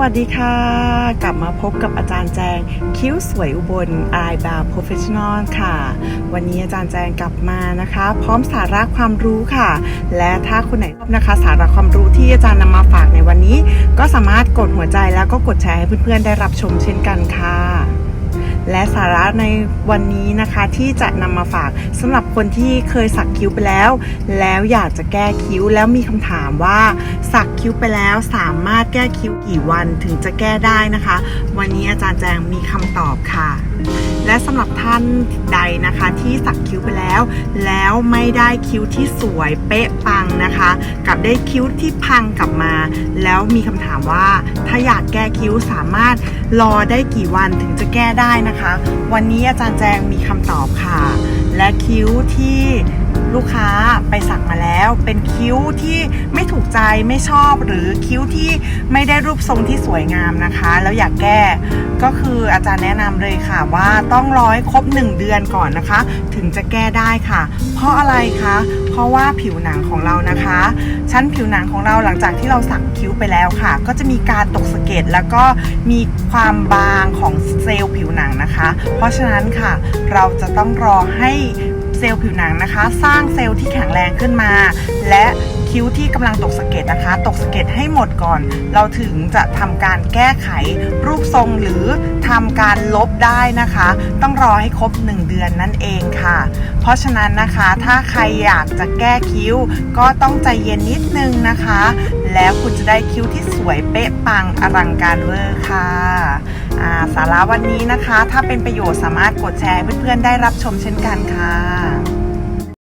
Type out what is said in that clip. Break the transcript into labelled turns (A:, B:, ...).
A: วัสดีค่ะ กลับมาพบกับอาจารย์แจง คิ้วสวยอุบลอายบาร์โปรเฟชชั่นอลค่ะ วันนี้อาจารย์แจงกลับมานะคะ พร้อมสาระความรู้ค่ะ และถ้าคนไหนชอบนะคะ สาระความรู้ที่อาจารย์นำมาฝากในวันนี้ ก็สามารถกดหัวใจแล้วก็กดแชร์ให้เพื่อนๆได้รับชมเช่นกันค่ะ และสาระในวันนี้นะคะที่จะนำมาฝากสำหรับคนที่เคยสักคิ้วไปแล้ว แล้วอยากจะแก้คิ้วแล้วมีคำถามว่าสักคิ้วไปแล้วสามารถแก้คิ้วกี่วันถึงจะแก้ได้นะคะ วันนี้อาจารย์แจงมีคำตอบค่ะ และสำหรับท่านใดนะคะที่สักคิ้วไปแล้ว แล้วไม่ได้คิ้วที่สวยเป๊ะปังนะคะกลับได้คิ้วที่พังกลับมา แล้วมีคำถามว่าถ้าอยากแก้คิ้วสามารถ รอได้กี่วันถึงจะแก้ได้นะคะ วันนี้อาจารย์แจงมีคำตอบค่ะ และคิ้วที่ลูกค้าไปสักมาแล้ว เป็นคิ้วที่ไม่ถูกใจไม่ชอบ หรือคิ้วที่ไม่ได้รูปทรงที่สวยงามนะคะ แล้วอยากแก้ก็คืออาจารย์แนะนำเลยค่ะว่าต้องรอให้ครบ 1 เดือนก่อนนะคะ ถึงจะแก้ได้ค่ะ เพราะอะไรคะ เพราะว่าผิวหนังของเรานะคะ ชั้นผิวหนังของเราหลังจากที่เราสักคิ้วไปแล้วค่ะ ก็จะมีการตกสะเก็ดแล้วก็มีความบางของเซลล์ผิวหนังนะคะ เพราะฉะนั้นค่ะ เราจะต้องรอให้ เซลล์ผิวหนังนะคะ สร้างเซลล์ที่แข็งแรงขึ้นมา และคิ้วที่กำลังตกสะเก็ดนะคะ ตกสะเก็ดให้หมดก่อน เราถึงจะทำการแก้ไขรูปทรงหรือทำการลบได้นะคะ ต้องรอให้ครบ 1 เดือนนั่นเองค่ะ เพราะฉะนั้นนะคะถ้าใครอยากจะแก้คิ้ว ก็ต้องใจเย็นนิดนึงนะคะ แล้วคุณจะได้คิ้วที่สวยเป๊ะปังอลังการเวอร์ค่ะ สาระวันนี้นะคะ ถ้าเป็นประโยชน์สามารถกดแชร์เพื่อนๆได้รับชมเช่นกันค่ะ